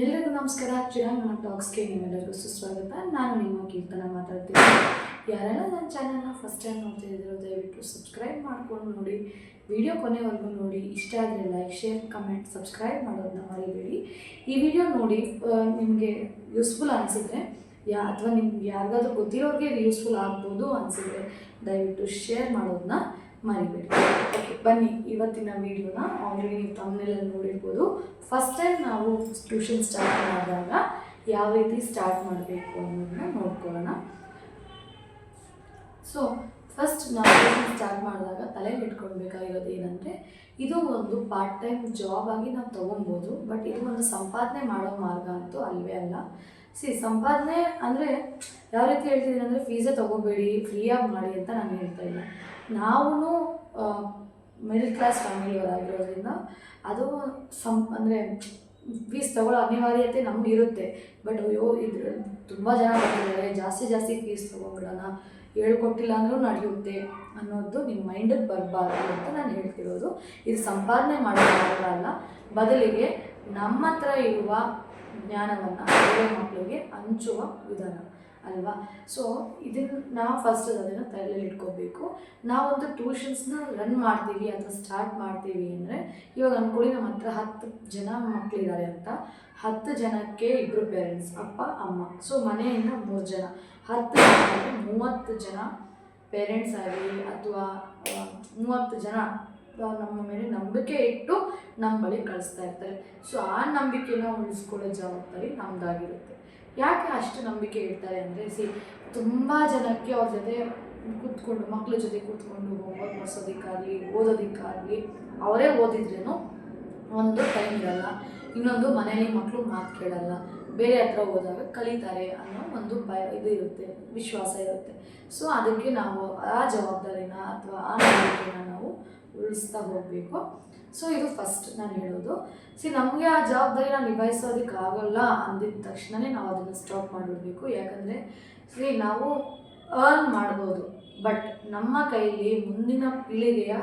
ಎಲ್ಲರಿಗೂ ನಮಸ್ಕಾರ. ಚಿರಾಂಗ್ ಟಾಕ್ಸ್ಗೆ ನಿಮ್ಮೆಲ್ಲರಿಗೂ ಸುಸ್ವಾಗತ. ನಾನು ನಿಮ್ಮ ಕೀರ್ತನ ಮಾತಾಡ್ತೀನಿ ಯಾರೆಲ್ಲ ನನ್ನ ಚಾನಲ್ನ ಫಸ್ಟ್ ಟೈಮ್ ನೋಡ್ತಾ ನೋಡ್ತಿದ್ದೀರೋ ದಯವಿಟ್ಟು ಸಬ್ಸ್ಕ್ರೈಬ್ ಮಾಡ್ಕೊಂಡು ನೋಡಿ. ವಿಡಿಯೋ ಕೊನೆವರೆಗೂ ನೋಡಿ. ಇಷ್ಟ ಆದರೆ ಲೈಕ್ ಶೇರ್ ಕಮೆಂಟ್ ಸಬ್ಸ್ಕ್ರೈಬ್ ಮಾಡೋದನ್ನ ಮರಿಬೇಡಿ. ಈ ವಿಡಿಯೋ ನೋಡಿ ನಿಮಗೆ ಯೂಸ್ಫುಲ್ ಅನಿಸಿದ್ರೆ, ಯಾ, ಅಥವಾ ನಿಮ್ಗೆ ಯಾರಿಗಾದ್ರೂ ಗೊತ್ತಿರೋರಿಗೆ ಯೂಸ್ಫುಲ್ ಆಗ್ಬೋದು ಅನಿಸಿದ್ರೆ, ದಯವಿಟ್ಟು ಶೇರ್ ಮಾಡೋದನ್ನ ಮರಿಬೇಡಿ. ಓಕೆ ಬನ್ನಿ, ಇವತ್ತಿನ ವಿಡಿಯೋನ ಆಲ್ರೆಡಿ ನೀವು ತಮ್ಮನೆಲ್ಲ ನೋಡಿರ್ಬೋದು. ಫಸ್ಟ್ ಟೈಮ್ ನಾವು ಟ್ಯೂಷನ್ ಸ್ಟಾರ್ಟ್ ಮಾಡಿದಾಗ ಯಾವ ರೀತಿ ಸ್ಟಾರ್ಟ್ ಮಾಡಬೇಕು ಅನ್ನೋದನ್ನ ನೋಡ್ಕೊಳ್ಳೋಣ. ಸೊ ಫಸ್ಟ್ ನಾವು ಟ್ಯೂಷನ್ ಸ್ಟಾರ್ಟ್ ಮಾಡಿದಾಗ ತಲೆಗೆ ಇಟ್ಕೊಳ್ಬೇಕಾಗಿರೋದು ಏನಂದರೆ, ಇದು ಒಂದು ಪಾರ್ಟ್ ಟೈಮ್ ಜಾಬ್ ಆಗಿ ನಾವು ತೊಗೊಬೋದು ಬಟ್ ಇದು ಒಂದು ಸಂಪಾದನೆ ಮಾಡೋ ಮಾರ್ಗ ಅಂತೂ ಅಲ್ವೇ ಅಲ್ಲ. ಸಿ ಸಂಪಾದನೆ ಅಂದರೆ, ಯಾವ ರೀತಿ ಹೇಳ್ತಿದ್ದೀನಿ ಅಂದರೆ ಫೀಸೇ ತೊಗೋಬೇಡಿ ಫ್ರೀಯಾಗಿ ಮಾಡಿ ಅಂತ ನಾನು ಹೇಳ್ತಾ ಇಲ್ಲ. ನಾವು ಮಿಡಲ್ ಕ್ಲಾಸ್ ಫ್ಯಾಮಿಲಿಯವರಾಗಿರೋದ್ರಿಂದ ಅದು ಸಂ, ಅಂದರೆ ಫೀಸ್ ತಗೊಳ್ಳೋ ಅನಿವಾರ್ಯತೆ ನಮ್ಗೆ ಇರುತ್ತೆ. ಬಟ್ ಅಯ್ಯೋ, ಇದು, ತುಂಬ ಜನ ಬರ್ತಿದ್ದಾರೆ, ಜಾಸ್ತಿ ಜಾಸ್ತಿ ಫೀಸ್ ತೊಗೊಂಡ್ಬಿಡೋಣ, ಹೇಳ್ಕೊಟ್ಟಿಲ್ಲ ಅಂದರೂ ನಡೆಯುತ್ತೆ ಅನ್ನೋದು ನಿಮ್ಮ ಮೈಂಡಿಗೆ ಬರಬಾರ್ದು ಅಂತ ನಾನು ಹೇಳ್ತಿರೋದು. ಇದು ಸಂಪಾದನೆ ಮಾಡೋದಾಗಲ್ಲ ಬದಲಿಗೆ ನಮ್ಮ ಹತ್ರ ಇರುವ ಜ್ಞಾನವನ್ನು, ಬೇರೆ ಮಕ್ಕಳಿಗೆ ಹಂಚುವ ವಿಧಾನ. ಅಲ್ವಾ? ಸೊ ಇದನ್ನು ನಾವು ಫಸ್ಟ್ ಅದನ್ನು ತಲೆಯಲ್ಲಿ ಇಟ್ಕೋಬೇಕು. ನಾವೊಂದು ಟ್ಯೂಷನ್ಸ್ನ ರನ್ ಮಾಡ್ತೀವಿ, ಅಥವಾ ಸ್ಟಾರ್ಟ್ ಮಾಡ್ತೀವಿ ಅಂದರೆ, ಇವಾಗ ಅಂದ್ಕೊಳ್ಳಿ ನಮ್ಮ ಹತ್ರ ಹತ್ತು ಜನ ಮಕ್ಕಳಿದ್ದಾರೆ ಅಂತ. ಹತ್ತು ಜನಕ್ಕೆ ಇಬ್ಬರು ಪೇರೆಂಟ್ಸ್ ಅಪ್ಪ, ಅಮ್ಮ. ಸೊ ಮನೆಯಿಂದ ಮೂರು ಜನ. ಹತ್ತು ಜನ ಮೂವತ್ತು ಜನ ಪೇರೆಂಟ್ಸ್ ಆಗಲಿ ಅಥವಾ ಮೂವತ್ತು ಜನ ನಮ್ಮ ಮೇಲೆ ನಂಬಿಕೆ ಇಟ್ಟು ನಮ್ಮ ಬಳಿ ಕಳಿಸ್ತಾ ಇರ್ತಾರೆ. ಸೊ ಆ ನಂಬಿಕೆನ ಉಳಿಸ್ಕೊಳ್ಳೋ ಜವಾಬ್ದಾರಿ ನಮ್ಮದಾಗಿರುತ್ತೆ ಯಾಕೆ ಅಷ್ಟು ನಂಬಿಕೆ ಇಡ್ತಾರೆ ಅಂದರೆ ಸಿ ತುಂಬ ಜನಕ್ಕೆ ಅವ್ರ ಜೊತೆ ಕೂತ್ಕೊಂಡು, ಮಕ್ಳ ಜೊತೆ ಕೂತ್ಕೊಂಡು ಹೋಮ್ವರ್ಕ್ ಮಾಡಿಸೋದಕ್ಕಾಗಲಿ, ಓದೋದಕ್ಕಾಗಲಿ, ಅವರೇ ಓದಿದ್ರೇನು ಒಂದು ಟೈಮ್ ಇರಲ್ಲ. ಇನ್ನೊಂದು ಮನೇಲಿ ಮಕ್ಕಳು ಮಾತು ಕೇಳಲ್ಲ. ಬೇರೆ ಹತ್ರ ಹೋದಾಗ ಕಲಿತಾರೆ ಅನ್ನೋ ಒಂದು ಭಯ, ಇದು ಇರುತ್ತೆ. ವಿಶ್ವಾಸ ಇರುತ್ತೆ. ಸೊ ಅದಕ್ಕೆ ನಾವು ಆ ಜವಾಬ್ದಾರಿನ ಅಥವಾ ಆ ನಂಬಿಕೆನ ನಾವು ಉಳಿಸ್ತಾ ಹೋಗಬೇಕು. ಸೊ ಇದು ಫಸ್ಟ್ ನಾನು ಹೇಳೋದು. ಸಿ ನಮಗೆ ಆ ಜವಾಬ್ದಾರಿನ ನಿಭಾಯಿಸೋದಕ್ಕೆ ಆಗೋಲ್ಲ ಅಂದಿದ ತಕ್ಷಣವೇ ನಾವು ಅದನ್ನು ಸ್ಟಾಪ್ ಮಾಡಿಬಿಡ್ಬೇಕು. ಯಾಕಂದರೆ ಸಿ ನಾವು ಅರ್ನ್ ಮಾಡ್ಬೋದು. ಬಟ್ ನಮ್ಮ ಕೈಯಲ್ಲಿ ಮುಂದಿನ ಪೀಳಿಗೆಯ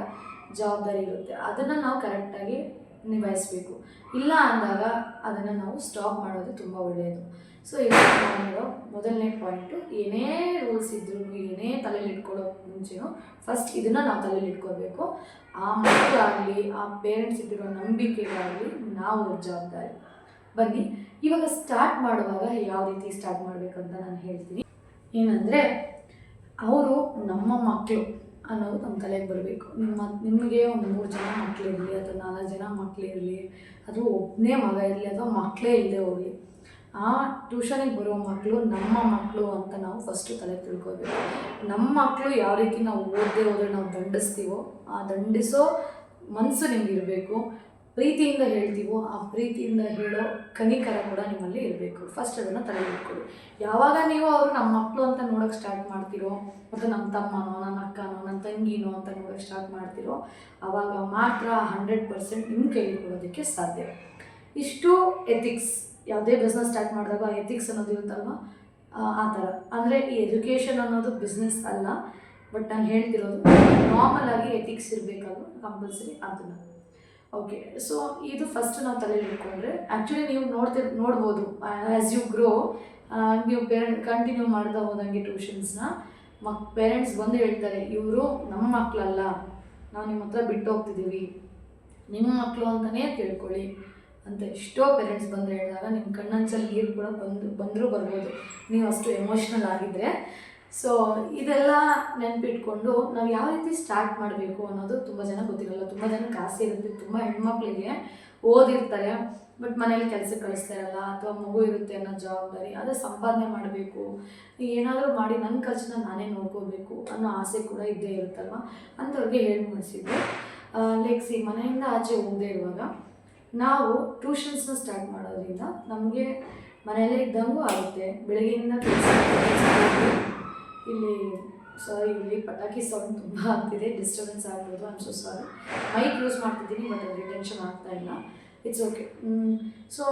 ಜವಾಬ್ದಾರಿ ಇರುತ್ತೆ. ಅದನ್ನು ನಾವು ಕರೆಕ್ಟಾಗಿ ನಿಭಾಯಿಸಬೇಕು. ಇಲ್ಲ ಅಂದಾಗ ಅದನ್ನು ನಾವು ಸ್ಟಾಪ್ ಮಾಡೋದು ತುಂಬ ಒಳ್ಳೆಯದು. ಸೊ ನಾನು ಮೊದಲನೇ ಪಾಯಿಂಟು ಏನೇ ರೂಲ್ಸ್ ಇದ್ರೂ, ಏನೇ ತಲೆಯಲ್ಲಿ ಇಟ್ಕೊಳ್ಳೋ ಮುಂಚೆನೂ ಫಸ್ಟ್ ಇದನ್ನು ನಾವು ತಲೆಯಲ್ಲಿ ಇಟ್ಕೋಬೇಕು. ಆ ಮಕ್ಕಳಾಗಲಿ, ಆ ಪೇರೆಂಟ್ಸ್ ಇದ್ದಿರೋ ನಂಬಿಕೆಗಾಗಲಿ ನಾವು ಜವಾಬ್ದಾರಿ. ಬನ್ನಿ, ಇವಾಗ ಸ್ಟಾರ್ಟ್ ಮಾಡುವಾಗ ಯಾವ ರೀತಿ ಸ್ಟಾರ್ಟ್ ಮಾಡಬೇಕಂತ ನಾನು ಹೇಳ್ತೀನಿ. ಏನಂದರೆ, ಅವರು ನಮ್ಮ ಮಕ್ಕಳು ಅನ್ನೋದು ನಮ್ಮ ತಲೆಗೆ ಬರಬೇಕು. ನಿಮ್ಮ, ನಿಮಗೆ ಒಂದು ಮೂರು ಜನ ಮಕ್ಕಳಿರಲಿ ಅಥವಾ ನಾಲ್ಕು ಜನ ಮಕ್ಕಳಿರಲಿ ಅಥವಾ ಒಬ್ಬನೇ ಮಗ ಇರಲಿ ಅಥವಾ ಮಕ್ಕಳೇ ಇಲ್ಲದೆ ಹೋಗಲಿ, ಆ ಟ್ಯೂಷನಿಗೆ ಬರೋ ಮಕ್ಕಳು ನಮ್ಮ ಮಕ್ಕಳು ಅಂತ ನಾವು ಫಸ್ಟು ತಲೆ ತಿಳ್ಕೋಬೇಕು. ನಮ್ಮ ಮಕ್ಕಳು ಯಾವ ರೀತಿ ನಾವು ಓದದೆ ಹೋದರೆ ನಾವು ದಂಡಿಸ್ತೀವೋ, ಆ ದಂಡಿಸೋ ಮನಸ್ಸು ನಿಮಗಿರಬೇಕು ಪ್ರೀತಿಯಿಂದ ಹೇಳ್ತೀವೋ, ಆ ಪ್ರೀತಿಯಿಂದ ಹೇಳೋ ಕನಿಕರ ಕೂಡ ನಿಮ್ಮಲ್ಲಿ ಇರಬೇಕು. ಫಸ್ಟ್ ಅದನ್ನು ಇಟ್ಕೊಳ್ಳಿ ಯಾವಾಗ ನೀವು ಅವರು ನಮ್ಮ ಮಕ್ಕಳು ಅಂತ ನೋಡೋಕೆ ಸ್ಟಾರ್ಟ್ ಮಾಡ್ತೀರೋ, ಮತ್ತು ನಮ್ಮ ತಮ್ಮನೋ, ನನ್ನ ಅಕ್ಕನೋ, ನನ್ನ ತಂಗಿನೋ ಅಂತ ನೋಡೋಕೆ ಸ್ಟಾರ್ಟ್ ಮಾಡ್ತೀರೋ ಆವಾಗ ಮಾತ್ರ ಹಂಡ್ರೆಡ್ ಪರ್ಸೆಂಟ್ ನಿಮ್ಮ ಕೈಲಿ ಕೊಡೋದಕ್ಕೆ ಸಾಧ್ಯ. ಇಷ್ಟು ಎಥಿಕ್ಸ್ ಯಾವುದೇ ಬಿಸ್ನೆಸ್ ಸ್ಟಾರ್ಟ್ ಮಾಡಿದಾಗ ಆ ಎಥಿಕ್ಸ್ ಅನ್ನೋದು ಇರುತ್ತಲ್ವ? ಆ ಥರ. ಅಂದರೆ ಈ ಎಜುಕೇಷನ್ ಅನ್ನೋದು ಬಿಸ್ನೆಸ್ ಅಲ್ಲ ಬಟ್ ನಾನು ಹೇಳ್ತಿರೋದು ನಾರ್ಮಲ್ ಆಗಿ ಎಥಿಕ್ಸ್ ಇರಬೇಕಲ್ವ ಕಂಪಲ್ಸರಿ ಅದನ್ನು. ಓಕೆ ಸೊ ಇದು ಫಸ್ಟ್ ನಾವು ತಲೆಯಲ್ಲಿ ಇಟ್ಕೊಂಡ್ರೆ ಆ್ಯಕ್ಚುಲಿ ನೀವು ನೋಡ್ತಿ, ನೋಡ್ಬೋದು ಆ್ಯಸ್ ಯು ಗ್ರೋ ನೀವು ಪೇರೆಂಟ್ ಕಂಟಿನ್ಯೂ ಮಾಡ್ತಾ ಹೋದಂಗೆ ಟ್ಯೂಷನ್ಸ್ನ ಮಕ್ ಪೇರೆಂಟ್ಸ್ ಬಂದು ಹೇಳ್ತಾರೆ, ಇವರು ನಮ್ಮ ಮಕ್ಕಳಲ್ಲ ನಾವು ನಿಮ್ಮ ಹತ್ರ ಬಿಟ್ಟು ಹೋಗ್ತಿದ್ದೀವಿ ನಿಮ್ಮ ಮಕ್ಕಳು ಅಂತಲೇ ತಿಳ್ಕೊಳ್ಳಿ, ಅಂತ ಎಷ್ಟೋ ಪೇರೆಂಟ್ಸ್ ಬಂದು ಹೇಳಿದಾಗ ನಿಮ್ಮ ಕಣ್ಣಂಚಲ್ಲಿ ನೀರು ಕೂಡ ಬಂದು, ಬಂದರೂ ಬರ್ಬೋದು, ನೀವು ಅಷ್ಟು ಎಮೋಷ್ನಲ್ ಆಗಿದ್ದರೆ ಸೊ ಇದೆಲ್ಲ ನೆನಪಿಟ್ಕೊಂಡು ನಾವು ಯಾವ ರೀತಿ ಸ್ಟಾರ್ಟ್ ಮಾಡಬೇಕು ಅನ್ನೋದು ತುಂಬ ಜನ ಗೊತ್ತಿರಲ್ಲ, ತುಂಬ ಜನ ಆಸೆ ಇರುತ್ತೆ, ತುಂಬ ಹೆಣ್ಮಕ್ಳಿಗೆ ಓದಿರ್ತಾರೆ ಬಟ್ ಮನೇಲಿ ಕೆಲಸ ಕಳಿಸ್ತಾ ಇರಲ್ಲ ಅಥವಾ ಮಗು ಇರುತ್ತೆ ಅನ್ನೋ ಜವಾಬ್ದಾರಿ, ಅದೇ ಸಂಪಾದನೆ ಮಾಡಬೇಕು, ಏನಾದರೂ ಮಾಡಿ ನನ್ನ ಖರ್ಚನ್ನ ನಾನೇ ನೋಡ್ಕೋಬೇಕು ಅನ್ನೋ ಆಸೆ ಕೂಡ ಇದ್ದೇ ಇರುತ್ತಲ್ವ? ಅಂಥವ್ರಿಗೆ ಹೇಳಿ ಮಾಡಿಸಿದ್ವಿ ಲೈಕ್ ಸಿ ಮನೆಯಿಂದ ಆಚೆ ಹೋಗದೆ ಇರುವಾಗ ನಾವು ಟ್ಯೂಷನ್ಸ್ನ ಸ್ಟಾರ್ಟ್ ಮಾಡೋದ್ರಿಂದ ನಮಗೆ ಮನೆಯಲ್ಲೇ ಇದ್ದಂಗೂ ಆಗುತ್ತೆ, ಬೆಳಗ್ಗೆಯಿಂದ ಕೆಲಸ ಇಲ್ಲಿ ಸಾರಿ ಇಲ್ಲಿ ಪಟಾಕಿ ಸೌಂಡ್ ತುಂಬ ಆಗ್ತಿದೆ ಡಿಸ್ಟರ್ಬೆನ್ಸ್ ಆಗಿರೋದು ಅನ್ಸೋ ಸಾರಿ ಮೈಕ್ ಯೂಸ್ ಮಾಡ್ತಿದ್ದೀನಿ ಬಟ್ ಅದು ರಿಟೆನ್ಷನ್ ಆಗ್ತಾ ಇಲ್ಲ. ಇಟ್ಸ್ ಓಕೆ ಸೊ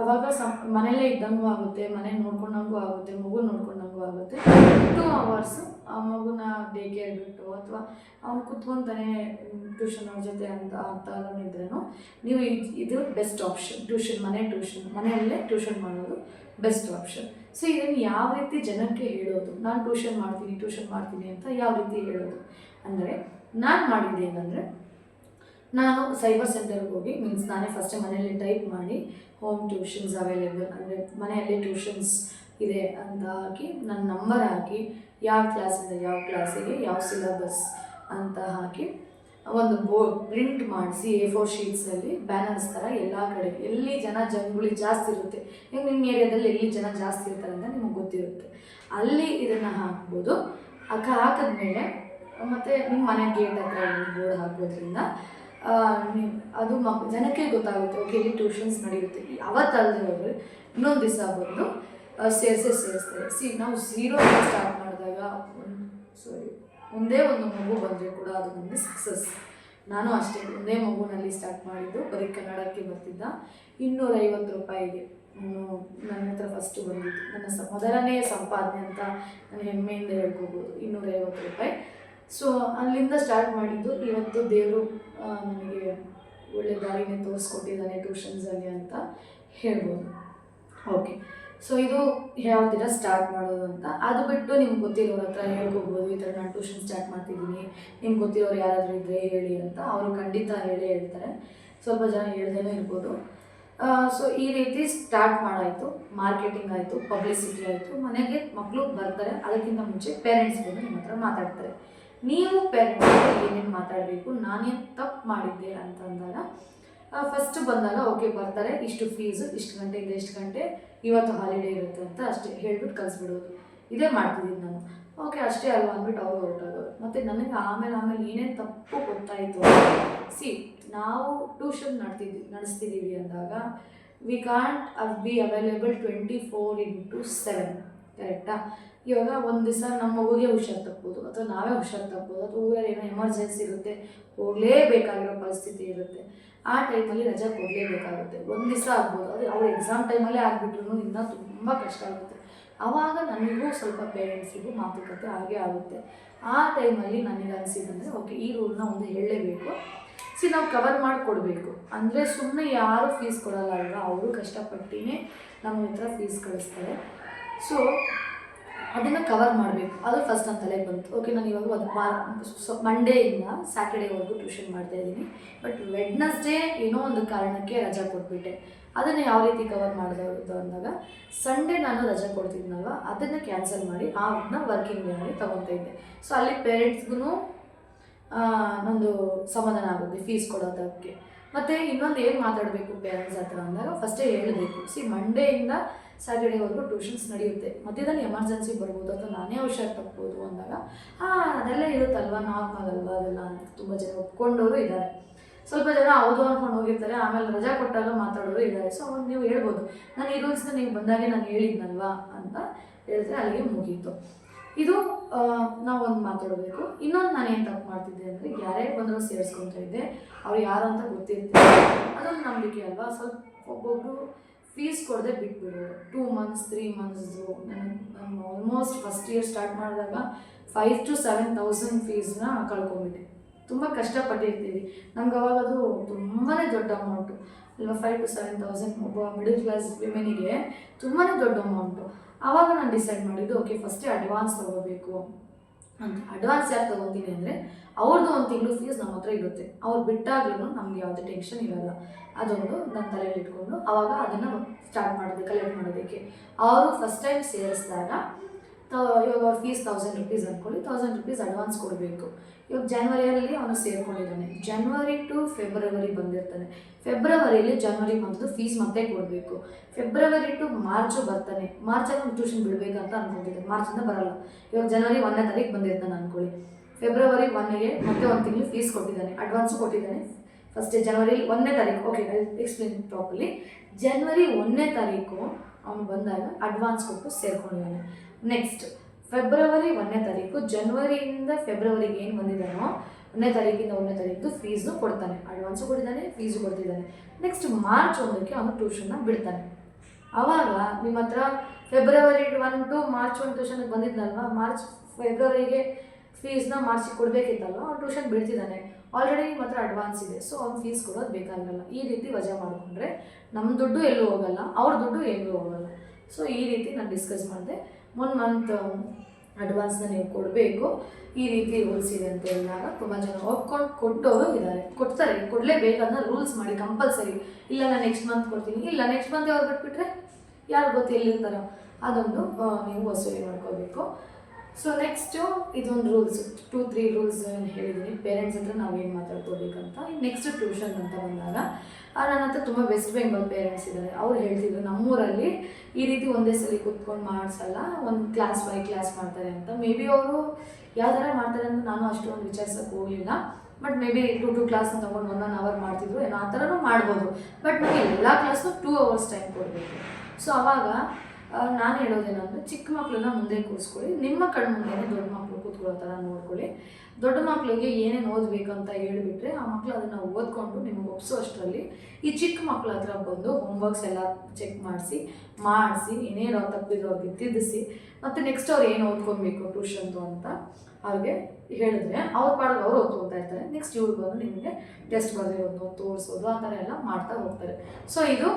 ಅವಾಗ ಸ ಮನೇಲೇ ಇದ್ದಂಗೂ ಆಗುತ್ತೆ, ಮನೆ ನೋಡ್ಕೊಂಡಂಗೂ ಆಗುತ್ತೆ, ಮಗು ನೋಡ್ಕೊಂಡಂಗೂ ಆಗುತ್ತೆ. ಟೂ ಅವರ್ಸ್ ಆ ಮಗುನ ಡೇ ಕೇರ್ ಬಿಟ್ಟು, ಅಥವಾ ಅವ್ನು ಕುತ್ಕೊಂತಾನೆ ಟ್ಯೂಷನ್ ಅವ್ರ ಜೊತೆ ಅಂತ ಅಂತ ಇದ್ರೂ ನೀವು ಇದು ಬೆಸ್ಟ್ ಆಪ್ಷನ್ ಟ್ಯೂಷನ್ ಮನೆ ಟ್ಯೂಷನ್ ಮನೆಯಲ್ಲೇ ಟ್ಯೂಷನ್ ಮಾಡೋದು ಬೆಸ್ಟ್ ಆಪ್ಷನ್ ಸೊ ಇದನ್ನು ಯಾವ ರೀತಿ ಜನಕ್ಕೆ ಹೇಳೋದು? ನಾನು ಟ್ಯೂಷನ್ ಮಾಡ್ತೀನಿ ಟ್ಯೂಷನ್ ಮಾಡ್ತೀನಿ ಅಂತ ಯಾವ ರೀತಿ ಹೇಳೋದು? ಅಂದರೆ ನಾನು ಮಾಡಿದ್ದೆ ಏನಂದರೆ, ನಾನು ಸೈಬರ್ ಸೆಂಟರ್ಗೆ ಹೋಗಿ ಮೀನ್ಸ್ ನಾನೇ ಫಸ್ಟೇ ಮನೆಯಲ್ಲಿ ಟೈಪ್ ಮಾಡಿ ಹೋಮ್ ಟ್ಯೂಷನ್ಸ್ ಅವೈಲೇಬಲ್ ಅಂದರೆ ಮನೆಯಲ್ಲಿ ಟ್ಯೂಷನ್ಸ್ ಇದೆ ಅಂತ ಹಾಕಿ ನನ್ನ ನಂಬರ್ ಹಾಕಿ, ಯಾವ ಕ್ಲಾಸಿಂದ ಯಾವ ಕ್ಲಾಸಿಗೆ ಯಾವ ಸಿಲಬಸ್ ಅಂತ ಹಾಕಿ ಒಂದು ಬೋ ಪ್ರಿಂಟ್ ಮಾಡಿಸಿ ಎ ಫೋರ್ ಶೀಟ್ಸಲ್ಲಿ ಬ್ಯಾನರ್ಸ್ ಥರ ಎಲ್ಲ ಕಡೆ, ಎಲ್ಲಿ ಜನ ಜಂಗುಳಿ ಜಾಸ್ತಿ ಇರುತ್ತೆ ಈಗ ನಿಮ್ಮ ಏರಿಯಾದಲ್ಲಿ ಎಲ್ಲಿ ಜನ ಜಾಸ್ತಿ ಇರ್ತಾರೆ ಅಂತ ನಿಮಗೆ ಗೊತ್ತಿರುತ್ತೆ. ಅಲ್ಲಿ ಇದನ್ನು ಹಾಕ್ಬೋದು. ಅಕ್ಕ ಹಾಕಿದ್ಮೇಲೆ ಮತ್ತು ನಿಮ್ಮ ಮನೆ ಗೇಟ್ ಹತ್ರ ಬೋರ್ಡ್ ಹಾಕೋದ್ರಿಂದ ಅದು ಮಕ್ ಜನಕ್ಕೆ ಗೊತ್ತಾಗುತ್ತೆ ಓಕೆ ಇಲ್ಲಿ ಟ್ಯೂಷನ್ಸ್ ನಡೆಯುತ್ತೆ ಹೋದರೆ ಇನ್ನೊಂದು ದಿವಸ ಬಂದು ಸೇರಿಸೇ, ಸೇರಿಸ್ತಾರೆ. ಸಿ ನಾವು ಝೀರೋ ಸ್ಟಾರ್ಟ್ ಮಾಡಿದಾಗ ಸಾರಿ ಒಂದೇ ಒಂದು ಮಗು ಬಂದರೆ ಕೂಡ ಅದು ನನಗೆ ಸಕ್ಸಸ್ ನಾನು ಅಷ್ಟೇ, ಒಂದೇ ಮಗುನಲ್ಲಿ ಸ್ಟಾರ್ಟ್ ಮಾಡಿದ್ದು, ಬರೀ ಕನ್ನಡಕ್ಕೆ ಬರ್ತಿದ್ದ. ಇನ್ನೂರೈವತ್ತು ರೂಪಾಯಿಗೆ ನಾನು ನನ್ನ ಹತ್ರ ಫಸ್ಟು ಬಂದಿದ್ದು. ನನ್ನ ಸ, ಮೊದಲನೇ ಸಂಪಾದನೆ ಅಂತ ನಾನು ಹೆಮ್ಮೆಯಿಂದ ಹೇಳ್ಕೋಬೋದು, ಇನ್ನೂರೈವತ್ತು ರೂಪಾಯಿ. ಸೊ ಅಲ್ಲಿಂದ ಸ್ಟಾರ್ಟ್ ಮಾಡಿದ್ದು, ಇವತ್ತು ದೇವರು ನನಗೆ ಒಳ್ಳೆ ದಾರಿನೇ ತೋರಿಸ್ಕೊಟ್ಟಿದ್ದಾನೆ ಟ್ಯೂಷನ್ಸಲ್ಲಿ ಅಂತ ಹೇಳ್ಬೋದು. ಓಕೆ ಸೊ ಇದು ಯಾವ ಸ್ಟಾರ್ಟ್ ಮಾಡೋದು ಅಂತ. ಅದು ಬಿಟ್ಟು ನಿಮ್ಗೆ ಗೊತ್ತಿರೋರ ಹತ್ರ ಹೇಳ್ಕೊಬೋದು, ಈ ಥರ ನಾನು ಟ್ಯೂಷನ್ ಸ್ಟಾರ್ಟ್ ಮಾಡ್ತಿದ್ದೀನಿ, ನಿಮ್ಗೆ ಗೊತ್ತಿರೋರು ಯಾರಾದರೂ ಇದ್ದರೆ ಹೇಳಿ ಅಂತ. ಅವರು ಖಂಡಿತ ಹೇಳೇ ಹೇಳ್ತಾರೆ. ಸ್ವಲ್ಪ ಜನ ಹೇಳ್ದೇನೆ ಇರ್ಬೋದು. ಸೊ ಈ ರೀತಿ ಸ್ಟಾರ್ಟ್ ಮಾಡಾಯಿತು. ಮಾರ್ಕೆಟಿಂಗ್ ಆಯಿತು ಪಬ್ಲಿಸಿಟಿ ಆಯಿತು. ಮನೆಗೆ ಮಕ್ಕಳು ಬರ್ತಾರೆ. ಅದಕ್ಕಿಂತ ಮುಂಚೆ ಪೇರೆಂಟ್ಸ್ ಬಂದು ನಿಮ್ಮ ಹತ್ರ ಮಾತಾಡ್ತಾರೆ. ನೀವು ಪೇರೆಂಟ್ಸ್ ಏನೇನು ಮಾತಾಡಬೇಕು, ನಾನೇನು ತಪ್ಪು ಮಾಡಿದ್ದೆ ಅಂತ ಅಂದಾಗ ಫಸ್ಟ್ ಬಂದಾಗ ಓಕೆ ಬರ್ತಾರೆ. ಇಷ್ಟು ಫೀಸು ಇಷ್ಟು ಗಂಟೆಯಿಂದ ಇಷ್ಟು ಗಂಟೆ ಇವತ್ತು ಹಾಲಿಡೇ ಇರುತ್ತೆ ಅಂತ ಅಷ್ಟೇ ಹೇಳ್ಬಿಟ್ಟು ಕಳಿಸ್ಬಿಡೋದು. ಇದೇ ಮಾಡ್ತಿದ್ದೀನಿ ನಾನು. ಓಕೆ ಅಷ್ಟೇ ಅಲ್ವಾ ಅಂದ್ಬಿಟ್ಟು ಅವ್ರು ಹೊರಟೋದು ಮತ್ತು ನನಗೆ ಆಮೇಲೆ ಆಮೇಲೆ ಏನೇನು ತಪ್ಪು ಗೊತ್ತಾಯಿತು ಸಿ ನಾವು ಟ್ಯೂಷನ್ ನಡ್ತಿದ್ವಿ ನಡೆಸ್ತಿದ್ದೀವಿ ಅಂದಾಗ we can't be available twenty four into seven ಕರೆಕ್ಟಾ ಇವಾಗ ಒಂದು ದಿವಸ ನಮ್ಮ ಮಗುಗೆ ಹುಷಾರು ತಪ್ಪೋದು, ಅಥವಾ ನಾವೇ ಹುಷಾರು ತಪ್ಪೋದು, ಅಥವಾ ಏನೋ ಎಮರ್ಜೆನ್ಸಿ ಇರುತ್ತೆ, ಹೋಗಲೇಬೇಕಾಗಿರೋ ಪರಿಸ್ಥಿತಿ ಇರುತ್ತೆ. ಆ ಟೈಮಲ್ಲಿ ರಜೆ ಕೊಡಲೇಬೇಕಾಗುತ್ತೆ. ಒಂದು ದಿವಸ ಆಗ್ಬೋದು. ಅದು ಅವ್ರ ಎಕ್ಸಾಮ್ ಟೈಮಲ್ಲೇ ಆಗಿಬಿಟ್ರು ಇನ್ನೂ ತುಂಬ ಕಷ್ಟ ಆಗುತ್ತೆ. ಆವಾಗ ನನಗೂ ಸ್ವಲ್ಪ ಪೇರೆಂಟ್ಸಿಗೂ ಮಾತುಕತೆ ಹಾಗೆ ಆಗುತ್ತೆ. ಆ ಟೈಮಲ್ಲಿ ನನಗೆ ಅನಿಸಿದಂದರೆ ಓಕೆ ಈ ರೂಲ್ನ ಒಂದು ಹೇಳಲೇಬೇಕು. ಸಿ ನಾವು ಕವರ್ ಮಾಡಿಕೊಡ್ಬೇಕು. ಅಂದರೆ ಸುಮ್ಮನೆ ಯಾರು ಫೀಸ್ ಕೊಡಲ್ಲ ಅಲ್ವಾ? ಅವರು ಕಷ್ಟಪಟ್ಟಿನೇ ನಮ್ಮ ಹತ್ರ ಫೀಸ್ ಕಳಿಸ್ತಾರೆ. ಸೊ ಅದನ್ನು ಕವರ್ ಮಾಡಬೇಕು. ಅದು ಫಸ್ಟ್ ನನ್ನ ತಲೆಗೆ ಬಂತು. ಓಕೆ ನಾನು ಇವಾಗ ಒಂದು ಮಂಡೇ ಸೊ ಮಂಡೇಯಿಂದ ಸ್ಯಾಟರ್ಡೇವರೆಗೂ ಟ್ಯೂಷನ್ ಮಾಡ್ತಾ ಇದ್ದೀನಿ. ಬಟ್ ವೆಡ್ನಸ್ಡೇ ಏನೋ ಒಂದು ಕಾರಣಕ್ಕೆ ರಜಾ ಕೊಟ್ಬಿಟ್ಟೆ. ಅದನ್ನು ಯಾವ ರೀತಿ ಕವರ್ ಮಾಡಿದೆ ಅಂದಾಗ ಸಂಡೇ ನಾನು ರಜಾ ಕೊಡ್ತಿದ್ನಲ್ವ, ಅದನ್ನು ಕ್ಯಾನ್ಸಲ್ ಮಾಡಿ ಆ ಅದನ್ನ ವರ್ಕಿಂಗ್ ಡೇನಲ್ಲಿ ತೊಗೊತಾ ಇದ್ದೆ. ಸೊ ಅಲ್ಲಿ ಪೇರೆಂಟ್ಸ್ಗೂ ನಂದು ಸಮಾಧಾನ ಆಗುತ್ತೆ ಫೀಸ್ ಕೊಡೋದಕ್ಕೆ. ಮತ್ತು ಇನ್ನೊಂದು ಏನು ಮಾತಾಡಬೇಕು ಪೇರೆಂಟ್ಸ್ ಹತ್ರ ಅಂದಾಗ ಫಸ್ಟೇ ಹೇಳಬೇಕು. ಸಿ ಮಂಡೇಯಿಂದ ಸ್ಯಾಟರ್ಡೇವರೆಗೂ ಟ್ಯೂಷನ್ಸ್ ನಡೆಯುತ್ತೆ. ಮಧ್ಯದಲ್ಲಿ ಎಮರ್ಜೆನ್ಸಿ ಬರ್ಬೋದು ಅಥವಾ ನಾನೇ ಹುಷಾರು ತಪ್ಬೋದು ಅಂದಾಗ, ಹಾಂ, ಅದೆಲ್ಲ ಇರುತ್ತಲ್ವ? ನಾರ್ಮಲ್ ಅದೆಲ್ಲ? ಅಂತ ತುಂಬ ಜನ ಒಪ್ಕೊಂಡವರು ಇದ್ದಾರೆ. ಸ್ವಲ್ಪ ಜನ ಹೌದು ಅನ್ಕೊಂಡು ಹೋಗಿರ್ತಾರೆ. ಆಮೇಲೆ ರಜಾ ಕೊಟ್ಟಾಗ ಮಾತಾಡೋರು ಇದ್ದಾರೆ. ಸೊ ಅವಾಗ ನೀವು ಹೇಳ್ಬೋದು, ನಾನು ಈ ರೂಲ್ಸ್ನ ನೀವು ಬಂದಾಗೆ ನಾನು ಹೇಳಿದ್ನಲ್ವಾ? ಅಂತ ಹೇಳಿದ್ರೆ ಅಲ್ಲಿಗೆ ಮುಗೀತು. ಇದು ನಾವೊಂದು ಮಾತಾಡಬೇಕು. ಇನ್ನೊಂದು ನಾನು ಏನು ತಪ್ಪು ಮಾಡ್ತಿದ್ದೆ ಅಂದರೆ, ಯಾರೇ ಬಂದರೂ ಸೇರಿಸ್ಕೊತಾ ಇದ್ದೆ. ಅವ್ರು ಯಾರು ಅಂತ ಗೊತ್ತಿರ್ತಾರೆ ಅದೊಂದು ನಂಬಿಕೆ ಅಲ್ವಾ? ಸ್ವಲ್ಪ ಒಬ್ಬೊಬ್ಬರು ಫೀಸ್ ಕೊಡದೆ ಬಿಟ್ಬಿಡೋರು two months three months almost first year start ಮಾಡಿದಾಗ ಫೈವ್ ಟು ಸೆವೆನ್ ತೌಸಂಡ್ ಫೀಸ್ನ ಕಳ್ಕೊಂಬಿಟ್ಟೆ ತುಂಬ ಕಷ್ಟಪಟ್ಟಿರ್ತೀವಿ. ನಮ್ಗೆ ಅವಾಗ ಅದು ತುಂಬಾ ದೊಡ್ಡ ಅಮೌಂಟು ಅಲ್ವಾ ಫೈವ್ ಟು ಸೆವೆನ್ ತೌಸಂಡ್ ಒಬ್ಬ ಮಿಡಲ್ ಕ್ಲಾಸ್ ವಿಮೆನಿಗೆ ತುಂಬಾ ದೊಡ್ಡ ಅಮೌಂಟು ಆವಾಗ ನಾನು ಡಿಸೈಡ್ ಮಾಡಿದ್ದು ಓಕೆ ಫಸ್ಟೇ ಅಡ್ವಾನ್ಸ್ ತೊಗೋಬೇಕು. ಅಂತ. ಅಡ್ವಾನ್ಸ್ ಯಾಕೆ ತೊಗೊತೀನಿ ಅಂದರೆ ಅವ್ರದ್ದು ಒಂದು ತಿಂಗಳು ಫೀಸ್ ನಮ್ಮ ಹತ್ರ ಇರುತ್ತೆ. ಅವ್ರು ಬಿಟ್ಟಾಗ್ಲೂ ನಮ್ಗೆ ಯಾವುದೇ ಟೆನ್ಷನ್ ಇರಲ್ಲ. ಅದೊಂದು ನನ್ನ ತಲೆಯಲ್ಲಿ ಇಟ್ಕೊಂಡು ಅವಾಗ ಅದನ್ನು ಸ್ಟಾರ್ಟ್ ಮಾಡಿದೆ ಕಲೆಕ್ಟ್ ಮಾಡೋದಕ್ಕೆ. ಅವರು ಫಸ್ಟ್ ಟೈಮ್ ಸೇರಿಸಿದಾಗ ಇವಾಗ ಅವ್ರ ಫೀಸ್ ತೌಸಂಡ್ ರುಪೀಸ್ ಅಂದ್ಕೊಳ್ಳಿ ತೌಸಂಡ್ ರುಪೀಸ್ ಅಡ್ವಾನ್ಸ್ ಕೊಡಬೇಕು. ಇವಾಗ ಜನ್ವರಿಯಲ್ಲಿ ಅವನು ಸೇರ್ಕೊಂಡಿದ್ದಾನೆ. ಜನ್ವರಿ ಟು ಫೆಬ್ರವರಿ ಬಂದಿರ್ತಾನೆ. ಫೆಬ್ರವರಿಯಲ್ಲಿ ಜನ್ವರಿ ಮಂತ್ದು ಫೀಸ್ ಮತ್ತೆ ಕೊಡಬೇಕು. ಫೆಬ್ರವರಿ ಟು ಮಾರ್ಚು ಬರ್ತಾನೆ. ಮಾರ್ಚಲ್ಲಿ ಟ್ಯೂಷನ್ ಬಿಡಬೇಕಂತ ಅನ್ಕೊಂಡಿದ್ದೆ ಮಾರ್ಚಿಂದ ಬರಲ್ಲ. ಇವಾಗ ಜನವರಿ ಒಂದನೇ ತಾರೀಕು ಬಂದಿರ್ತಾನೆ ಅಂದ್ಕೊಳ್ಳಿ ಫೆಬ್ರವರಿ ಒನ್ಗೆ ಮತ್ತೆ ಒಂದು ತಿಂಗಳು ಫೀಸ್ ಕೊಟ್ಟಿದ್ದಾನೆ ಅಡ್ವಾನ್ಸು ಕೊಟ್ಟಿದ್ದಾನೆ. ಫಸ್ಟ್ ಜನವರಿ ಒಂದನೇ ತಾರೀಕು. ಓಕೆ ಐ ಎಕ್ಸ್ಪ್ಲೇನ್ ಪ್ರಾಪರ್ಲಿ ಜನವರಿ ಒಂದನೇ ತಾರೀಕು ಅವನು ಬಂದಾಗ ಅಡ್ವಾನ್ಸ್ ಕೊಟ್ಟು ಸೇರ್ಕೊಂಡಿದ್ದಾನೆ. ನೆಕ್ಸ್ಟ್ ಫೆಬ್ರವರಿ ಒಂದನೇ ತಾರೀಕು ಜನವರಿಯಿಂದ ಫೆಬ್ರವರಿಗೆ ಏನು ಬಂದಿದ್ದಾನೋ, ಒಂದನೇ ತಾರೀಕಿಂದ ಒಂದನೇ ತಾರೀಕು ಫೀಸ್ನು ಕೊಡ್ತಾನೆ. ಅಡ್ವಾನ್ಸು ಕೊಡಿದ್ದಾನೆ ಫೀಸು ಕೊಡ್ತಿದ್ದಾನೆ. ನೆಕ್ಸ್ಟ್ ಮಾರ್ಚ್ ಒಂದಕ್ಕೆ ಅವನು ಟ್ಯೂಷನ್ನ ಬಿಡ್ತಾನೆ. ಆವಾಗ ನಿಮ್ಮ ಹತ್ರ ಫೆಬ್ರವರಿ ಒನ್ ಟು ಮಾರ್ಚ್ ಒಂದು ಟ್ಯೂಷನ್ಗೆ ಬಂದಿದ್ನಲ್ವಾ? ಮಾರ್ಚ್ ಫೆಬ್ರವರಿಗೆ ಫೀಸ್ನ ಮಾರ್ಚಿಗೆ ಕೊಡಬೇಕಿತ್ತಲ್ಲ ಅವ್ನು ಟ್ಯೂಷನ್ ಬಿಡ್ತಿದ್ದಾನೆ ಆಲ್ರೆಡಿ ನಿಮ್ಮ ಹತ್ರ ಅಡ್ವಾನ್ಸ್ ಇದೆ. ಸೊ ಅವ್ನು ಫೀಸ್ ಕೊಡೋದು ಬೇಕಾಗಲ್ಲ ಈ ರೀತಿ ವಜಾ ಮಾಡಿಕೊಂಡ್ರೆ ನಮ್ಮ ದುಡ್ಡು ಎಲ್ಲೂ ಹೋಗಲ್ಲ. ಅವ್ರ ದುಡ್ಡು ಎಲ್ಲೂ ಹೋಗಲ್ಲ. ಸೊ ಈ ರೀತಿ ನಾನು ಡಿಸ್ಕಸ್ ಮಾಡಿದೆ. ಒನ್ ಮಂತ್ ಅಡ್ವಾನ್ಸ್ನ ನೀವು ಕೊಡಬೇಕು. ಈ ರೀತಿ ರೂಲ್ಸ್ ಇದೆ ಅಂತ ಹೇಳಿದಾಗ ತುಂಬ ಜನ ಒಪ್ಕೊಂಡು ಕೊಟ್ಟವರು ಇದ್ದಾರೆ. ಕೊಡ್ತಾರೆ. ಕೊಡಲೇಬೇಕನ್ನ ರೂಲ್ಸ್ ಮಾಡಿ ಕಂಪಲ್ಸರಿ ಇಲ್ಲ, ನಾನು ನೆಕ್ಸ್ಟ್ ಮಂತ್ ಕೊಡ್ತೀನಿ. ಇಲ್ಲ ನೆಕ್ಸ್ಟ್ ಮಂತ್ ಯಾವಾಗ ಬಿಟ್ಬಿಟ್ರೆ? ಯಾರು ಗೊತ್ತು ಎಲ್ಲಿರ್ತಾರೋ? ಅದೊಂದು ನೀವು ವಸೂಲಿ ಮಾಡ್ಕೋಬೇಕು. ಸೊ ನೆಕ್ಸ್ಟು ಇದೊಂದು ರೂಲ್ಸ್ ಟೂ ತ್ರೀ ರೂಲ್ಸ್ ಹೇಳಿದ್ದೀನಿ ಪೇರೆಂಟ್ಸ್ ಹತ್ರ ನಾವು ಏನು ಮಾತಾಡ್ಕೋಬೇಕಂತ. ನೆಕ್ಸ್ಟ್ ಟ್ಯೂಷನ್ ಅಂತ ಬಂದಾಗ ನನ್ನ ಹತ್ರ ತುಂಬ ವೆಸ್ಟ್ ಬೆಂಗಾಲ್ ಪೇರೆಂಟ್ಸ್ ಇದ್ದಾರೆ ಅವ್ರು ಹೇಳ್ತಿದ್ರು, ನಮ್ಮೂರಲ್ಲಿ ಈ ರೀತಿ ಒಂದೇ ಸಲ ಕೂತ್ಕೊಂಡು ಮಾಡಿಸಲ್ಲ, ಒಂದು ಕ್ಲಾಸ್ ಬೈ ಕ್ಲಾಸ್ ಮಾಡ್ತಾರೆ ಅಂತ. ಮೇ ಬಿ ಅವರು ಯಾವ ಥರ ಮಾಡ್ತಾರೆ ಅಂತ ನಾನು ಅಷ್ಟೊಂದು ವಿಚಾರಿಸೋಕೆ ಹೋಗಲಿಲ್ಲ. But maybe two two ಕ್ಲಾಸ್ನ ತೊಗೊಂಡು ಒನ್ ಒನ್ ಅವರ್ ಮಾಡ್ತಿದ್ರು, ಏನೋ ಆ ಥರನೂ ಮಾಡ್ಬೋದು. ಬಟ್ ನಮಗೆ ಎಲ್ಲ ಕ್ಲಾಸ್ನು ಟೂ ಅವರ್ಸ್ ಟೈಮ್ ಕೊಡಬೇಕು. ಸೊ ಅವಾಗ ನಾನು ಹೇಳೋದೇನಂದ್ರೆ ಚಿಕ್ಕ ಮಕ್ಕಳನ್ನ ಮುಂದೆ ಕೂರಿಸ್ಕೊಳ್ಳಿ. ನಿಮ್ಮ ಕಣ್ಮುಂದೆ ದೊಡ್ಡ ಮಕ್ಕಳು ಕೂತ್ಕೊಳ್ಳೋ ಥರ ನೋಡ್ಕೊಳ್ಳಿ. ದೊಡ್ಡ ಮಕ್ಕಳಿಗೆ ಏನೇನು ಓದಬೇಕು ಅಂತ ಹೇಳಿಬಿಟ್ರೆ ಆ ಮಕ್ಕಳು ಅದನ್ನು ಓದ್ಕೊಂಡು ನಿಮ್ಗೆ ಒಪ್ಸೋ ಅಷ್ಟರಲ್ಲಿ ಈ ಚಿಕ್ಕ ಮಕ್ಕಳ ಹತ್ರ ಬಂದು ಹೋಮ್ವರ್ಕ್ಸ್ ಎಲ್ಲ ಚೆಕ್ ಮಾಡಿಸಿ ಮಾಡಿಸಿ ಏನೇನು ತಪ್ಪಿದ್ರು ಅವ್ರಿಗೆ ತಿದ್ದಿಸಿ, ಮತ್ತು ನೆಕ್ಸ್ಟ್ ಅವ್ರು ಏನು ಓದ್ಕೊಬೇಕು ಟ್ಯೂಷನ್ದು ಅಂತ ಅವ್ರಿಗೆ ಹೇಳಿದ್ರೆ ಅವ್ರ ಪಾಡಿಗೆ ಅವ್ರು ಓದ್ಕೊತಾ ಇರ್ತಾರೆ. ನೆಕ್ಸ್ಟ್ ಇವ್ರು ಬಂದು ನಿಮಗೆ ಟೆಸ್ಟ್ ಬರೆಯೋದು, ತೋರಿಸೋದು, ಆ ಥರ ಎಲ್ಲ ಮಾಡ್ತಾ ಹೋಗ್ತಾರೆ. ಸೊ ಇದು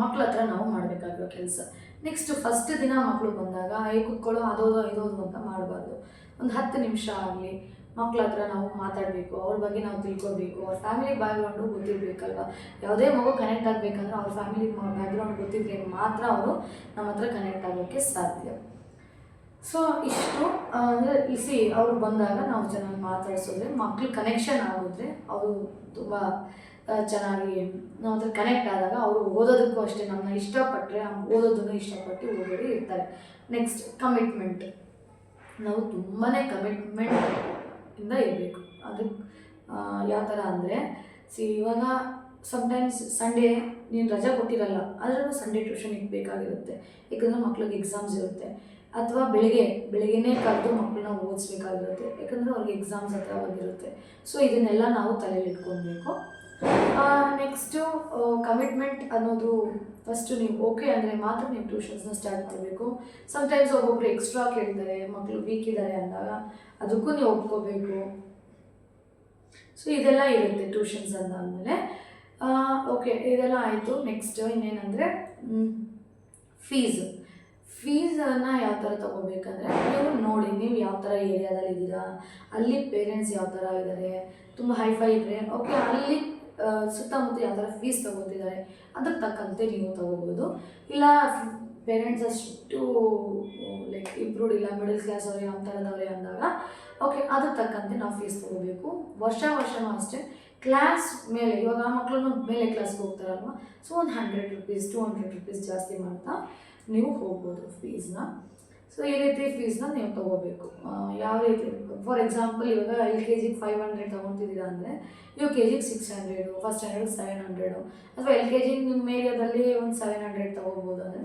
ಮಕ್ಕಳ ಹತ್ರ ನಾವು ಮಾಡಬೇಕಾಗಿರೋ ಕೆಲಸ. ನೆಕ್ಸ್ಟ್ ಫಸ್ಟ್ ದಿನ ಮಕ್ಕಳು ಬಂದಾಗ, ಏ ಕುತ್ಕೊಳ್ಳೋ ಅದೋದೋ ಇದೋದು ಅಂತ ಮಾಡಬಾರ್ದು. ಒಂದು ಹತ್ತು ನಿಮಿಷ ಆಗಲಿ, ಮಕ್ಳ ಹತ್ರ ನಾವು ಮಾತಾಡಬೇಕು, ಅವ್ರ ಬಗ್ಗೆ ನಾವು ತಿಳ್ಕೊಬೇಕು ಅವ್ರ ಫ್ಯಾಮಿಲಿ ಬ್ಯಾಗ್ರೌಂಡು ಗೊತ್ತಿರಬೇಕಲ್ವ? ಯಾವುದೇ ಮಗು ಕನೆಕ್ಟ್ ಆಗಬೇಕಂದ್ರೆ ಅವ್ರ ಫ್ಯಾಮಿಲಿ ಬ್ಯಾಕ್ಗ್ರೌಂಡ್ ಗೊತ್ತಿದ್ರೆ ಮಾತ್ರ ಅವರು ನಮ್ಮ ಹತ್ರ ಕನೆಕ್ಟ್ ಆಗೋಕ್ಕೆ ಸಾಧ್ಯ. ಸೊ ಇಷ್ಟು ಅಂದರೆ ಇಸಿ ಅವ್ರು ಬಂದಾಗ ನಾವು ಚೆನ್ನಾಗಿ ಮಾತಾಡಿಸಿದ್ರೆ, ಮಕ್ಳು ಕನೆಕ್ಷನ್ ಆಗಿದ್ರೆ ಅವರು ತುಂಬ ಚೆನ್ನಾಗಿ ನಾವು ಅದ್ರ ಕನೆಕ್ಟ್ ಆದಾಗ ಅವರು ಓದೋದಕ್ಕೂ ಅಷ್ಟೇ ನಮ್ಮನ್ನ ಇಷ್ಟಪಟ್ಟರೆ ಓದೋದನ್ನು ಇಷ್ಟಪಟ್ಟು ಓದೋರು ಇರ್ತಾರೆ. ನೆಕ್ಸ್ಟ್ ಕಮಿಟ್ಮೆಂಟ್ ನಾವು ತುಂಬಾ ಕಮಿಟ್ಮೆಂಟ್ ಇಂದ ಇರಬೇಕು. ಅದಕ್ಕೆ ಯಾವ ಥರ ಅಂದರೆ, ಸಿ, ಇವಾಗ ಸಮ್ಟೈಮ್ಸ್ ಸಂಡೇ ನೀನು ರಜಾ ಕೊಟ್ಟಿರಲ್ಲ, ಅದರಲ್ಲೂ ಸಂಡೇ ಟ್ಯೂಷನ್ ಬೇಕಾಗಿರುತ್ತೆ ಯಾಕಂದರೆ ಮಕ್ಳಿಗೆ ಎಕ್ಸಾಮ್ಸ್ ಇರುತ್ತೆ. ಅಥವಾ ಬೆಳಿಗ್ಗೆ, ಬೆಳಿಗ್ಗೆನೇ ಕರೆದು ಮಕ್ಕಳನ್ನ ಓದಿಸ್ಬೇಕಾಗಿರುತ್ತೆ. ಯಾಕಂದರೆ ಅವ್ರಿಗೆ ಎಕ್ಸಾಮ್ಸ್ ಹತ್ರ ಬಂದಿರುತ್ತೆ. ಸೊ ಇದನ್ನೆಲ್ಲ ನಾವು ತಲೆಯಲ್ಲಿ ಇಟ್ಕೊಳ್ಬೇಕು ನೆಕ್ಸ್ಟು ಕಮಿಟ್ಮೆಂಟ್ ಅನ್ನೋದು ಫಸ್ಟು ನೀವು ಓಕೆ ಅಂದರೆ ಮಾತ್ರ ನೀವು ಟ್ಯೂಷನ್ಸ್ನ ಸ್ಟಾರ್ಟ್ ಮಾಡಬೇಕು. ಸಮ್ಟೈಮ್ಸ್ ಒಬ್ಬೊಬ್ರು ಎಕ್ಸ್ಟ್ರಾ ಕೇಳ್ತಾರೆ ಮಕ್ಕಳು ವೀಕ್ ಇದ್ದಾರೆ ಅಂದಾಗ ಅದಕ್ಕೂ ನೀವು ಒಪ್ಕೋಬೇಕು. ಸೊ ಇದೆಲ್ಲ ಇರುತ್ತೆ ಟ್ಯೂಷನ್ಸ್ ಅಂದಾದಮೇಲೆ. ಓಕೆ ಇದೆಲ್ಲ ಆಯಿತು. ನೆಕ್ಸ್ಟ್ ಇನ್ನೇನಂದರೆ ಫೀಸ್ ಫೀಸನ್ನು ಯಾವ ಥರ ತೊಗೋಬೇಕಂದ್ರೆ, ನೀವು ನೋಡಿ, ನೀವು ಯಾವ ಥರ ಏರಿಯಾದಲ್ಲಿ ಇದ್ದೀರಾ, ಅಲ್ಲಿ ಪೇರೆಂಟ್ಸ್ ಯಾವ ಥರ ಇದ್ದಾರೆ ತುಂಬ ಹೈಫೈ ಇದ್ದರೆ ಓಕೆ ಅಲ್ಲಿ ಸುತ್ತಮುತ್ತ ಯಾವ ಫೀಸ್ ತೊಗೋತಿದ್ದಾರೆ ಅದಕ್ಕೆ ತಕ್ಕಂತೆ ನೀವು ತೊಗೋಬೋದು. ಇಲ್ಲ ಪೇರೆಂಟ್ಸ್ ಅಷ್ಟು ಲೈಕ್ ಇಂಪ್ರೂವ್ಡ್ ಇಲ್ಲ ಮಿಡಲ್ ಕ್ಲಾಸ್ ಅವರೇ ಯಾವ ಥರದವರೇ ಅಂದಾಗ ಓಕೆ ಅದಕ್ಕೆ ತಕ್ಕಂತೆ ನಾವು ಫೀಸ್ ತೊಗೋಬೇಕು. ವರ್ಷ ವರ್ಷನೂ ಅಷ್ಟೇ ಕ್ಲಾಸ್ ಮೇಲೆ, ಇವಾಗ ಆ ಮಕ್ಕಳನ್ನು ಮೇಲೆ ಕ್ಲಾಸ್ಗೆ ಹೋಗ್ತಾರಲ್ವ ಸೊ ಒಂದು hundred rupees two hundred rupees ಜಾಸ್ತಿ ಮಾಡ್ತಾ ನೀವು ಹೋಗ್ಬೋದು ಫೀಸ್ನ ಸೊ ಈ ರೀತಿ ಫೀಸ್ನ ನೀವು ತೊಗೋಬೇಕು. ಯಾವ ರೀತಿ ಫಾರ್ ಎಕ್ಸಾಂಪಲ್ ಇವಾಗ ಎಲ್ ಕೆ ಜಿಗೆ ಫೈವ್ ಹಂಡ್ರೆಡ್ ತೊಗೊತಿದ್ದೀರಾ ಅಂದರೆ ಯು ಕೆ ಜಿಗೆ six hundred first standard seven hundred ಅಥವಾ ಎಲ್ ಕೆ ಜಿ ನಿಮ್ಮ ಏರಿಯಾದಲ್ಲಿ ಒಂದು ಸೆವೆನ್ ಹಂಡ್ರೆಡ್ ತೊಗೋಬೋದು ಅಂದರೆ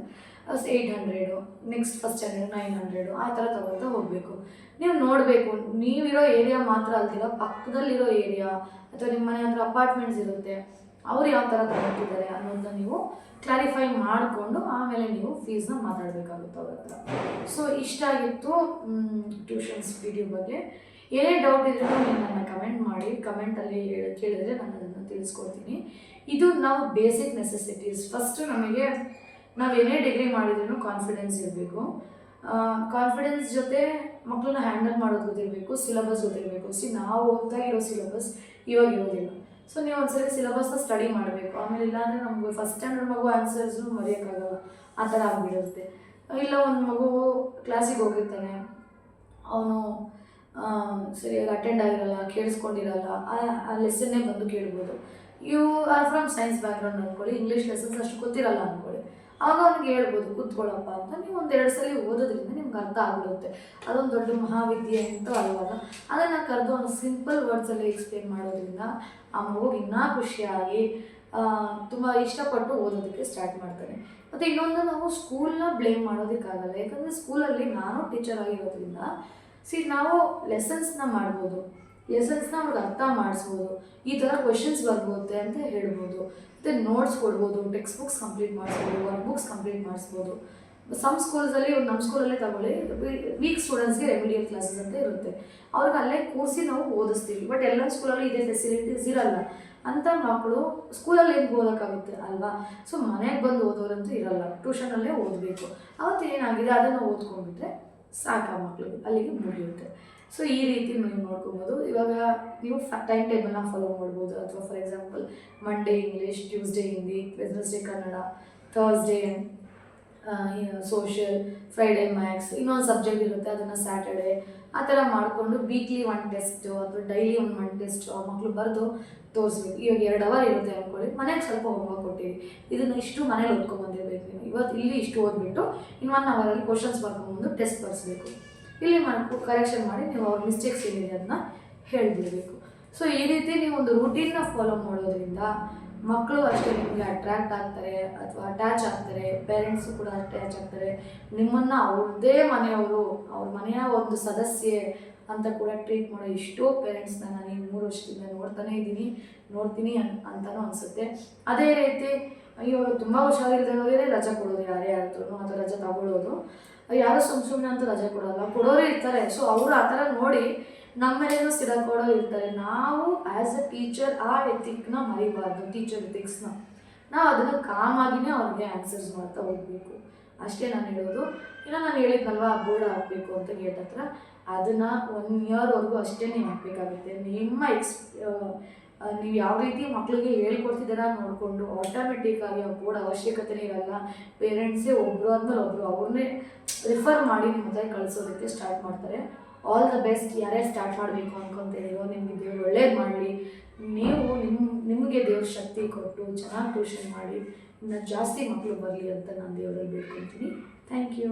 eight hundred next first standard nine hundred ಆ ಥರ ತೊಗೊಳ್ತಾ ಹೋಗಬೇಕು. ನೀವು ನೋಡಬೇಕು, ನೀವಿರೋ ಏರಿಯಾ ಮಾತ್ರ ಅಲ್ದಿರ ಪಕ್ಕದಲ್ಲಿರೋ ಏರಿಯಾ ಅಥವಾ ನಿಮ್ಮ ಮನೆ ಹತ್ರ ಅಪಾರ್ಟ್ಮೆಂಟ್ಸ್ ಇರುತ್ತೆ ಅವ್ರು ಯಾವ ಥರ ತಗೊಳ್ತಿದ್ದಾರೆ ಅನ್ನೋದನ್ನ ನೀವು ಕ್ಲಾರಿಫೈ ಮಾಡಿಕೊಂಡು ಆಮೇಲೆ ನೀವು ಫೀಸ್ನ ಮಾತಾಡಬೇಕಾಗುತ್ತೆ ಅವ್ರ ಹತ್ರ. ಸೊ ಇಷ್ಟಾಗಿತ್ತು ಟ್ಯೂಷನ್ಸ್ ವಿಡಿಯೋ ಬಗ್ಗೆ. ಏನೇ ಡೌಟ್ ಇದ್ರೂ ನೀವು ನನ್ನ ಕಮೆಂಟ್ ಮಾಡಿ ಕಮೆಂಟಲ್ಲಿ ಕೇಳಿದ್ರೆ ನಾನು ಅದನ್ನು ತಿಳಿಸ್ಕೊಡ್ತೀನಿ. ಇದು ನಾವು ಬೇಸಿಕ್ ನೆಸೆಸಿಟೀಸ್ ಫಸ್ಟು ನಮಗೆ ನಾವು ಏನೇ ಡಿಗ್ರಿ ಮಾಡಿದ್ರೂ ಕಾನ್ಫಿಡೆನ್ಸ್ ಇರಬೇಕು. ಕಾನ್ಫಿಡೆನ್ಸ್ ಜೊತೆ ಮಕ್ಕಳನ್ನ ಹ್ಯಾಂಡಲ್ ಮಾಡೋದು ಗೊತ್ತಿರಬೇಕು ಸಿಲೆಬಸ್ ಗೊತ್ತಿರಬೇಕು. ಸಿ ನಾವು ಓದ್ತಾ ಇರೋ ಸಿಲೆಬಸ್ ಇವಾಗ ಇರೋದಿಲ್ಲ. ಸೊ ನೀವು ಒಂದ್ಸರಿ ಸಿಲೆಬಸ್ನ ಸ್ಟಡಿ ಮಾಡಬೇಕು. ಆಮೇಲೆ ಇಲ್ಲಾಂದರೆ ನಮಗೆ ಫಸ್ಟ್ ಸ್ಟ್ಯಾಂಡರ್ಡ್ ಮಗು ಆನ್ಸರ್ಸು ಮರೆಯೋಕ್ಕಾಗಲ್ಲ. ಆ ಥರ ಆಗಿಬಿಡುತ್ತೆ. ಇಲ್ಲ ಒಂದು ಮಗು ಕ್ಲಾಸಿಗೆ ಹೋಗಿರ್ತಾನೆ. ಅವನು ಸರಿಯಾಗಿ ಅಟೆಂಡ್ ಆಗಿರಲ್ಲ, ಕೇಳಿಸ್ಕೊಂಡಿರಲ್ಲ, ಆ- ಲೆಸನ್ನೇ ಬಂದು ಕೇಳ್ಬೋದು. You are from science background ಅಂದ್ಕೊಳ್ಳಿ ಇಂಗ್ಲೀಷ್ ಲೆಸನ್ಸ್ ಅಷ್ಟು ಗೊತ್ತಿರಲ್ಲ ಅಂದ್ಕೊಳ್ಳಿ. ಆಗ ಅವ್ನಿಗೆ ಹೇಳ್ಬೋದು, ಕೂತ್ಕೊಳ್ಳಪ್ಪ ಅಂತ. ನೀವು ಒಂದೆರಡು ಸಲ ಓದೋದ್ರಿಂದ ನಿಮ್ಗೆ ಅರ್ಥ ಆಗ್ಬಿಡುತ್ತೆ. ಅದೊಂದು ದೊಡ್ಡ ಮಹಾವಿದ್ಯೆ ಅಂತ ಅಲ್ವಾಗ ಅದನ್ನು ಕರೆದು ಒಂದು ಸಿಂಪಲ್ ವರ್ಡ್ಸಲ್ಲಿ ಎಕ್ಸ್ಪ್ಲೇನ್ ಮಾಡೋದ್ರಿಂದ ಆ ಮಗುಗೆ ಇನ್ನೂ ಖುಷಿಯಾಗಿ ತುಂಬ ಇಷ್ಟಪಟ್ಟು ಓದೋದಕ್ಕೆ ಸ್ಟಾರ್ಟ್ ಮಾಡ್ತಾನೆ. ಮತ್ತು ಇನ್ನೊಂದು ನಾವು ಸ್ಕೂಲ್ನ ಬ್ಲೇಮ್ ಮಾಡೋದಕ್ಕಾಗಲ್ಲ. ಯಾಕಂದರೆ ಸ್ಕೂಲಲ್ಲಿ ನಾನು ಟೀಚರ್ ಆಗಿರೋದ್ರಿಂದ ಸಿ ನಾವು ಲೆಸನ್ಸ್ನ ಮಾಡ್ಬೋದು. ಲೆಸನ್ಸ್ನ ಅವ್ರಿಗೆ ಅರ್ಥ ಮಾಡಿಸ್ಬೋದು. ಈ ಥರ ಕ್ವೆಶನ್ಸ್ ಬರ್ಬೋದೆ ಅಂತ ಹೇಳ್ಬೋದು. ಮತ್ತು ನೋಟ್ಸ್ ಕೊಡ್ಬೋದು ಟೆಕ್ಸ್ಟ್ ಬುಕ್ಸ್ ಕಂಪ್ಲೀಟ್ ಮಾಡಿಸ್ಬೋದು. ವರ್ಕ್ ಬುಕ್ಸ್ ಕಂಪ್ಲೀಟ್ ಮಾಡಿಸ್ಬೋದು ಸಮ್ ಸ್ಕೂಲ್ಸಲ್ಲಿ ನಮ್ಮ ಸ್ಕೂಲಲ್ಲೇ ತಗೊಳ್ಳಿ ವೀಕ್ ಸ್ಟೂಡೆಂಟ್ಸ್ಗೆ ರೆಮಿಡಿಯಲ್ ಕ್ಲಾಸಸ್ ಅಂತ ಇರುತ್ತೆ. ಅವ್ರಿಗೆ ಅಲ್ಲೇ ಕೂರಿಸಿ ನಾವು ಓದಿಸ್ತೀವಿ. ಬಟ್ ಎಲ್ಲ ಸ್ಕೂಲಲ್ಲೂ ಇದೇ ಫೆಸಿಲಿಟೀಸ್ ಇರಲ್ಲ. ಅಂಥ ಮಕ್ಕಳು ಸ್ಕೂಲಲ್ಲಿ ಏನು ಓದೋಕ್ಕಾಗುತ್ತೆ ಅಲ್ವಾ? ಸೊ ಮನೆಗೆ ಬಂದು ಓದೋರಂತೂ ಇರಲ್ಲ. ಟ್ಯೂಷನಲ್ಲೇ ಓದಬೇಕು. ಅವತ್ತೇನಾಗಿದೆ ಅದನ್ನು ಓದ್ಕೊಂಡ್ಬಿಟ್ರೆ ಸಾಕು ಮಕ್ಳಿಗೆ ಅಲ್ಲಿಗೆ ಮುಗಿಯುತ್ತೆ. ಸೊ ಈ ರೀತಿ ನೀವು ನೋಡ್ಕೊಬೋದು. ಇವಾಗ ನೀವು ಟೈಮ್ ಟೇಬಲ್ನ ಫಾಲೋ ಮಾಡ್ಬೋದು. ಅಥವಾ for example Monday English Tuesday Hindi Wednesday Kannada Thursday social Friday maths ಇನ್ನೊಂದು ಸಬ್ಜೆಕ್ಟ್ ಇರುತ್ತೆ, ಅದನ್ನು ಸ್ಯಾಟರ್ಡೆ ಆ ಥರ ಮಾಡಿಕೊಂಡು ವೀಕ್ಲಿ ಒನ್ ಟೆಸ್ಟು ಅಥವಾ ಡೈಲಿ ಒಂದು ಒನ್ ಟೆಸ್ಟು ಆ ಮಕ್ಕಳು ಬರೆದು ತೋರಿಸ್ಬೇಕು. ಇವಾಗ ಎರಡು ಅವರ್ ಇರುತ್ತೆ ಅಂದ್ಕೊಳ್ಳಿ ಮನೆಗೆ ಸ್ವಲ್ಪ ಹೋಮ್ವರ್ಕ್ ಕೊಟ್ಟಿವಿ ಇದನ್ನು ಇಷ್ಟು ಮನೇಲಿ ಓದ್ಕೊಂಡ್ಬಂದಿರ್ಬೇಕು ನೀವು. ಇವತ್ತು ಇಲ್ಲಿ ಇಷ್ಟು ಓದ್ಬಿಟ್ಟು ಇನ್ನು ಒನ್ ಅವರಲ್ಲಿ ಕ್ವಶನ್ಸ್ ಬರ್ಕೊಂಬಂದು ಟೆಸ್ಟ್ ಬರೆಸ್ಬೇಕು. ಇಲ್ಲಿ ಮಾಡ್ಕೊ ಕರೆಕ್ಷನ್ ಮಾಡಿ ನೀವು ಅವ್ರ ಮಿಸ್ಟೇಕ್ಸ್ ಏನಿದೆ ಅದನ್ನ ಹೇಳಿಬಿಡಬೇಕು. ಸೊ ಈ ರೀತಿ ನೀವು ಒಂದು ರೂಟೀನ್ನ ಫಾಲೋ ಮಾಡೋದ್ರಿಂದ ಮಕ್ಕಳು ಅಷ್ಟೇ ನಿಮಗೆ ಅಟ್ರ್ಯಾಕ್ಟ್ ಆಗ್ತಾರೆ ಅಥವಾ ಅಟ್ಯಾಚ್ ಆಗ್ತಾರೆ ಪೇರೆಂಟ್ಸು ಕೂಡ ಅಟ್ಯಾಚ್ ಆಗ್ತಾರೆ. ನಿಮ್ಮನ್ನು ಅವ್ರದ್ದೇ ಮನೆಯವರು, ಅವ್ರ ಮನೆಯ ಒಂದು ಸದಸ್ಯೆ ಅಂತ ಕೂಡ ಟ್ರೀಟ್ ಮಾಡೋ ಎಷ್ಟೋ ಪೇರೆಂಟ್ಸ್ನ ನಾನು ಈ ಮೂರು ವರ್ಷದಿಂದ ನೋಡ್ತಾನೆ ಇದ್ದೀನಿ, ನೋಡ್ತೀನಿ ಅಂತಲೂ ಅನಿಸುತ್ತೆ. ಅದೇ ರೀತಿ ಅಯ್ಯೋ ತುಂಬ ಹುಷಾರಿಲ್ದವರೇ ರಜೆ ಕೊಡೋದು ಯಾರೇ ಆದ್ರೂ ಅಥವಾ ರಜೆ ತಗೊಳ್ಳೋದು ಯಾರು ಸುಮ್ ಸುಮ್ಮನೆ ಅಂತ ರಜೆ ಕೊಡೋಲ್ಲ. ಕೊಡೋರು ಇರ್ತಾರೆ. ಸೊ ಅವರು ಆ ಥರ ನೋಡಿ ನಮ್ಮ ಮೇಲೇನೂ ಕೊಡೋರು ಇರ್ತಾರೆ. ನಾವು ಆ್ಯಸ್ ಅ ಟೀಚರ್ ಆ ಎಥಿಕ್ನ ಮರಿಬಾರ್ದು ಟೀಚರ್ ಎಥಿಕ್ಸ್ನ ನಾವು ಅದನ್ನು ಕಾಮಾಗಿನೇ ಅವ್ರಿಗೆ ಆನ್ಸರ್ಸ್ ಮಾಡ್ತಾ ಹೋಗಬೇಕು. ಅಷ್ಟೇ ನಾನು ಹೇಳೋದು. ಇನ್ನು ನಾನು ಹೇಳಿದ್ನಲ್ವಾ, ಬೋರ್ಡ್ ಹಾಕಬೇಕು ಅಂತ ಗೇಟ್ ಹತ್ರ? ಅದನ್ನು ಒನ್ ಇಯರ್ವರೆಗೂ ಅಷ್ಟೇ ಹಾಕಬೇಕಾಗುತ್ತೆ. ನಿಮ್ಮ ಎಕ್ಸ್ ನೀವು ಯಾವ ರೀತಿ ಮಕ್ಕಳಿಗೆ ಹೇಳ್ಕೊಡ್ತಿದ್ದೀರಾ ನೋಡಿಕೊಂಡು ಆಟೋಮೆಟಿಕ್ಕಾಗಿ ಆ ಕೂಡ ಅವಶ್ಯಕತೆನೇ ಇರಲ್ಲ. ಪೇರೆಂಟ್ಸೇ ಒಬ್ಬರು ಆದ್ಮೇಲೆ ಒಬ್ಬರು ಅವ್ರನ್ನೇ ರಿಫರ್ ಮಾಡಿ ನಿಮ್ಮ ಹತ್ರ ಕಳಿಸೋದಕ್ಕೆ ಸ್ಟಾರ್ಟ್ ಮಾಡ್ತಾರೆ. ಆಲ್ ದ ಬೆಸ್ಟ್ ಯಾರೇ ಸ್ಟಾರ್ಟ್ ಮಾಡಬೇಕು ಅನ್ಕೊಂತಿದ್ದೀರೋ ನಿಮಗೆ ದೇವ್ರು ಒಳ್ಳೇದು ಮಾಡಲಿ. ನೀವು ನಿಮ್ಮ ನಿಮಗೆ ದೇವ್ರ ಶಕ್ತಿ ಕೊಟ್ಟು ಚೆನ್ನಾಗಿ ಟ್ಯೂಷನ್ ಮಾಡಿ, ಇನ್ನು ಜಾಸ್ತಿ ಮಕ್ಕಳು ಬರಲಿ ಅಂತ ನಾನು ದೇವರಲ್ಲಿ ಬೇಡ್ಕೊತೀನಿ. Thank you